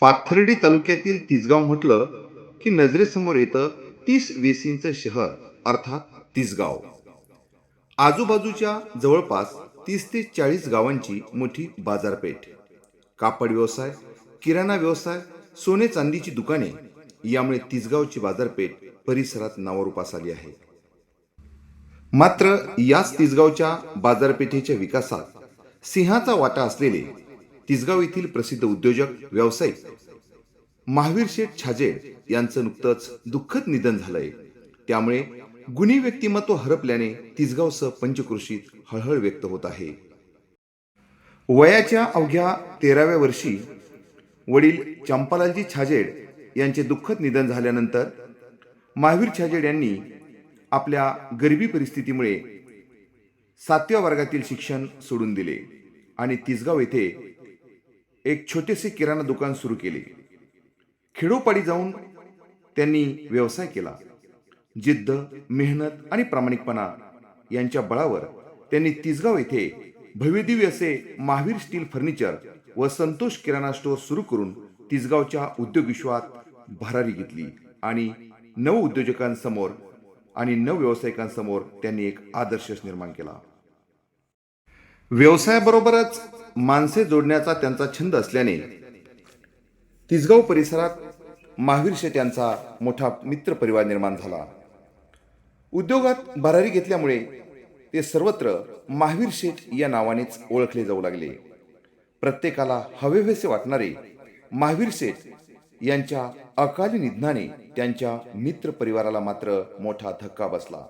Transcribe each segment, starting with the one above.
पाथर्डी तालुक्यातील तिसगाव म्हटलं की नजरेसमोर येतं तीस वेसींचं शहर अर्थात तिसगाव. आजूबाजूच्या जवळपास तीस ते चाळीस गावांची मोठी बाजारपेठ. कापड व्यवसाय किराणा व्यवसाय सोने चांदीची दुकाने यामुळे तिसगावची बाजारपेठ परिसरात नावारूपास आली आहे. मात्र याच तिसगावच्या बाजारपेठेच्या विकासात सिंहाचा वाटा असलेले तिसगाव येथील प्रसिद्ध उद्योजक व्यावसायिक महावीर शेठ छाजेड यांचं नुकतंच दुःखद निधन झालंय. त्यामुळे गुणी व्यक्तिमत्व हरपल्याने तिसगावसह पंचकृषीत हळहळ व्यक्त होत आहे. वयाच्या अवघ्या तेराव्या वर्षी वडील चंपालालजी छाजेड यांचे दुःखद निधन झाल्यानंतर महावीर छाजेड यांनी आपल्या गरिबी परिस्थितीमुळे सातव्या वर्गातील शिक्षण सोडून दिले आणि तिसगाव येथे एक छोटेसे किराणा दुकान सुरू केले. खेडोपाडी जाऊन त्यांनी व्यवसाय केला. जिद्द मेहनत आणि प्रामाणिकपणा यांच्या बळावर त्यांनी तिसगाव येथे भव्यदिव्य असे महावीर स्टील फर्निचर व संतोष किराणा स्टोअर सुरू करून तिसगावच्या उद्योग विश्वात भरारी घेतली आणि नव उद्योजकांसमोर आणि नव व्यावसायिकांसमोर त्यांनी एक आदर्शच निर्माण केला. व्यवसायाबरोबरच माणसे जोडण्याचा त्यांचा छंद असल्याने तिसगाव परिसरात महावीर शेठ यांचा मोठा मित्र परिवार निर्माण झाला. उद्योगात भरारी घेतल्यामुळे ते सर्वत्र महावीर शेठ या नावानेच ओळखले जाऊ लागले. प्रत्येकाला हवेवेसे वाटणारे महावीर शेठ यांच्या अकाली निधनाने त्यांच्या मित्र परिवाराला मात्र मोठा धक्का बसला.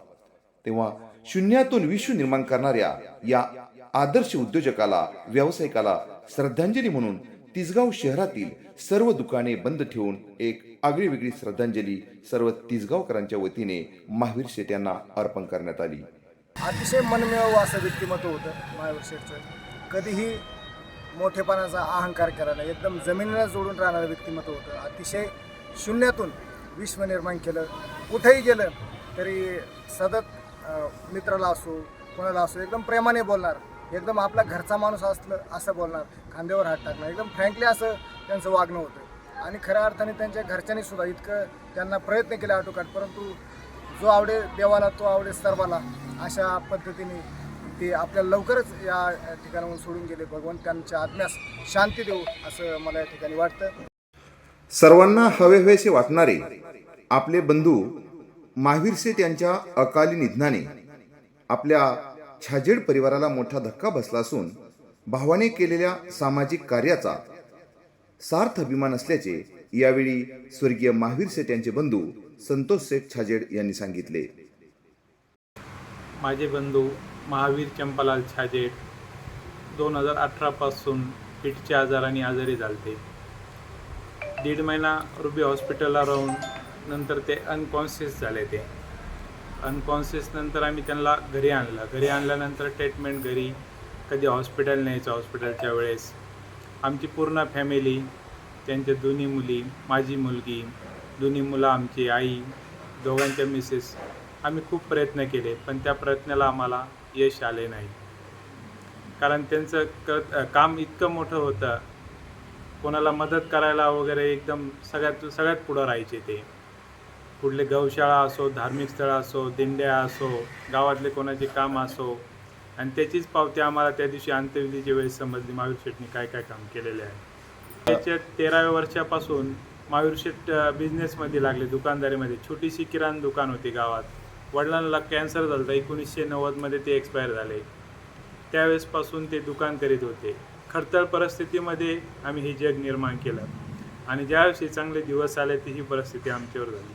तेव्हा शून्यातून विश्व निर्माण करणाऱ्या या आदर्श उद्योजकाला व्यावसायिकाला श्रद्धांजली म्हणून तिसगाव शहरातील सर्व दुकाने बंद ठेवून एक आगळी वेगळी श्रद्धांजली सर्व तिसगावकरांच्या वतीने महावीर शेठ यांना अर्पण करण्यात आली. अतिशय मनमिळावू असं व्यक्तिमत्व होतं महावीर शेठचं. कधीही मोठेपणाचा अहंकार करायला एकदम जमिनीला जोडून राहणारं व्यक्तिमत्व होतं. अतिशय शून्यातून विश्व निर्माण केलं. कुठेही गेलं तरी सतत मित्राला असो कोणाला असो एकदम प्रेमाने बोलणार. एकदम आपला घरचा माणूस असलं असं बोलणार. खांद्यावर हात टाकणार. एकदम फ्रँकली असं त्यांचं वागणं होतं. आणि खऱ्या अर्थाने त्यांच्या घरच्यांनी सुद्धा इतकं त्यांना प्रयत्न केले आटोकाट परंतु जो आवडे देवाला तो आवडे सर्वाला अशा पद्धतीने ते आपल्याला लवकरच या ठिकाणाहून सोडून गेले. भगवान त्यांच्या आत्म्यास शांती देऊ असं मला या ठिकाणी वाटतं. सर्वांना हवेहवेसे वाटणारे आपले बंधू महावीरसे त्यांच्या यांच्या अकाली निधनाने आपल्या छाजेड परिवाराला मोठा धक्का बसला असून भावाने केलेल्या सामाजिक कार्याचा सार्थ अभिमान असल्याचे यावेळी स्वर्गीय महावीर त्यांचे यांचे बंधू संतोष शेठ छाजेड यांनी सांगितले. माझे बंधू महावीर चंपालाल छाजेड दोन हजार अठरापासून पीठच्या आजाराने आजारी झालते. दीड महिना रुबी हॉस्पिटलला राहून नंतर ते अनकॉन्शियस झाले ते. अनकॉन्शियस नंतर आम्ही त्यांना घरी आणलं. घरी आणल्यानंतर ट्रीटमेंट घरी. कधी हॉस्पिटल न्यायचं हॉस्पिटलच्या वेळेस. आमची पूर्ण फॅमिली त्यांच्या दोन्ही मुली माझी मुलगी दोन्ही मुलं आमची आई दोघांच्या मिसेस आम्ही खूप प्रयत्न केले पण त्या प्रयत्नाला आम्हाला यश आले नाही. कारण त्यांचं क काम इतकं मोठं होतं. कोणाला मदत करायला वगैरे एकदम सगळ्यात सगळ्यात पुढं राहायचे ते. कुठले गौशाळा असो धार्मिक स्थळं असो दिंड्या असो गावातले कोणाचे काम असो आणि त्याचीच पावती आम्हाला त्या दिवशी अंत्यविधीच्या वेळेस समजली महावीर शेठनी काय काय काम केलेले आहे. त्याच्या तेराव्या वर्षापासून महावीर शेठ बिझनेसमध्ये लागले दुकानदारीमध्ये. छोटीशी किराणा दुकान होती गावात. वडिलांना कॅन्सर झाला होता एकोणीसशे नव्वदमध्ये ते एक्सपायर झाले. त्यावेळेसपासून ते दुकान करीत होते. खडतर परिस्थितीमध्ये आम्ही हे जग निर्माण केलं. आणि ज्यावेळेस चांगले दिवस आले ती ही परिस्थिती आमच्यावर झाली.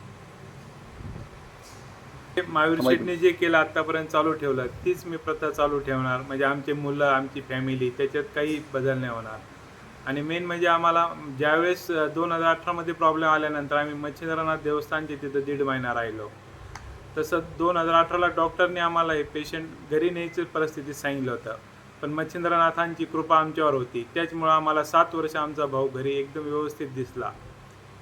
महावीर शेठने जे केलं आतापर्यंत चालू ठेवलं तीच मी प्रथा चालू ठेवणार. म्हणजे आमचे मुलं आमची फॅमिली त्याच्यात काही बदल नाही होणार. आणि मेन म्हणजे आम्हाला ज्यावेळेस दोन हजार अठरामध्ये प्रॉब्लेम आल्यानंतर आम्ही मच्छिंद्रनाथ देवस्थानचे तिथं दीड महिना राहिलो. तसं दोन हजार अठराला डॉक्टरने आम्हाला हे पेशंट घरी न्यायची परिस्थिती सांगितलं होतं. पण मच्छिंद्रनाथांची कृपा आमच्यावर होती. त्याचमुळं आम्हाला सात वर्ष आमचा भाऊ घरी एकदम व्यवस्थित दिसला.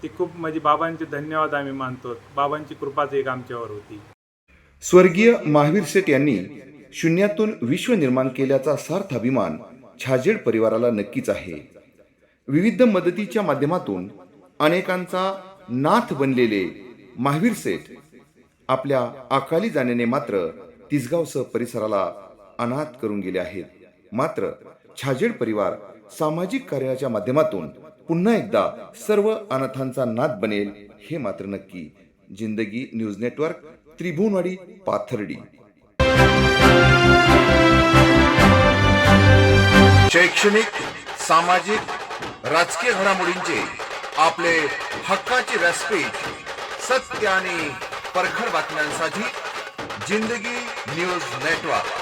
ती खूप म्हणजे बाबांचे धन्यवाद आम्ही मानतो. बाबांची कृपाच एक आमच्यावर होती. स्वर्गीय महावीर सेठ यांनी शून्यातून विश्व निर्माण केल्याचा सार्थ अभिमान छाजेड परिवाराला नक्कीच आहे. विविध मदतीच्या माध्यमातून अनेकांचा नाथ बनलेले महावीर सेठ आपल्या अकाली जाण्याने मात्र तिसगावसह परिसराला अनाथ करून गेले आहेत. मात्र छाजेड परिवार सामाजिक कार्याच्या माध्यमातून पुन्हा एकदा सर्व अनाथांचा नाथ बनेल हे मात्र नक्की. जिंदगी न्यूज नेटवर्क त्रिभुवनवाडी पाथर्डी. शैक्षणिक सामाजिक राजकीय घडामोडींचे आपले हक्काचे व्यासपीठ सत्य आणि परखड बातम्यांसाठी जिंदगी न्यूज नेटवर्क.